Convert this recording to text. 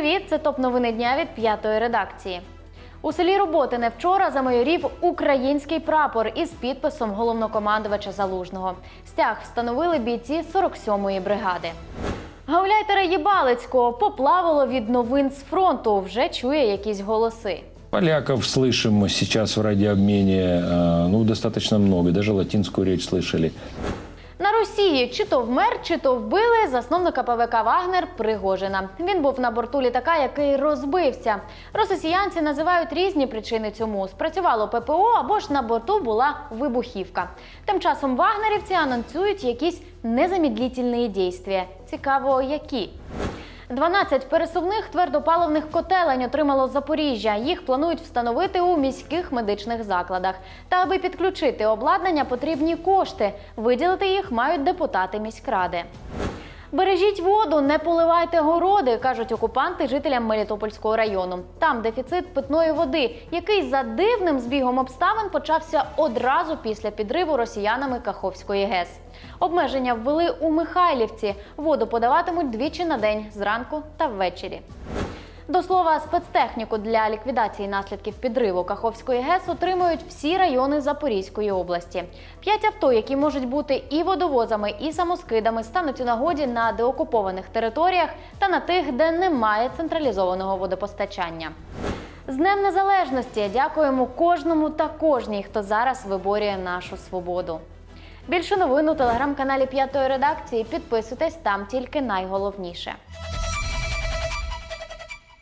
Привіт! Це топ новини дня від п'ятої редакції. У селі Роботине вчора замайорів український прапор із підписом головнокомандувача Залужного. Стяг встановили бійці 47-ї бригади. Гауляйтера Єбалицького поплавало від новин з фронту. Вже чує якісь голоси. Поляков слышим мы сейчас в радиообмене, э, ну, достаточно много, даже латинскую речь слышали. Росії чи то вмер, чи то вбили засновника ПВК Вагнер Пригожина. Він був на борту літака, який розбився. Росіянці називають різні причини цьому. Спрацювало ППО або ж на борту була вибухівка. Тим часом вагнерівці анонсують якісь незамедлительні дійства. Цікаво, які. 12 пересувних твердопаливних котелень отримало Запоріжжя. Їх планують встановити у міських медичних закладах. Та аби підключити обладнання, потрібні кошти. Виділити їх мають депутати міськради. Бережіть воду, не поливайте городи, кажуть окупанти жителям Мелітопольського району. Там дефіцит питної води, який за дивним збігом обставин почався одразу після підриву росіянами Каховської ГЕС. Обмеження ввели у Михайлівці. Воду подаватимуть двічі на день зранку та ввечері. До слова, спецтехніку для ліквідації наслідків підриву Каховської ГЕС отримують всі райони Запорізької області. П'ять авто, які можуть бути і водовозами, і самоскидами, стануть у нагоді на деокупованих територіях та на тих, де немає централізованого водопостачання. З Днем Незалежності дякуємо кожному та кожній, хто зараз виборює нашу свободу. Більше новин у телеграм-каналі П'ятої редакції. Підписуйтесь там тільки найголовніше.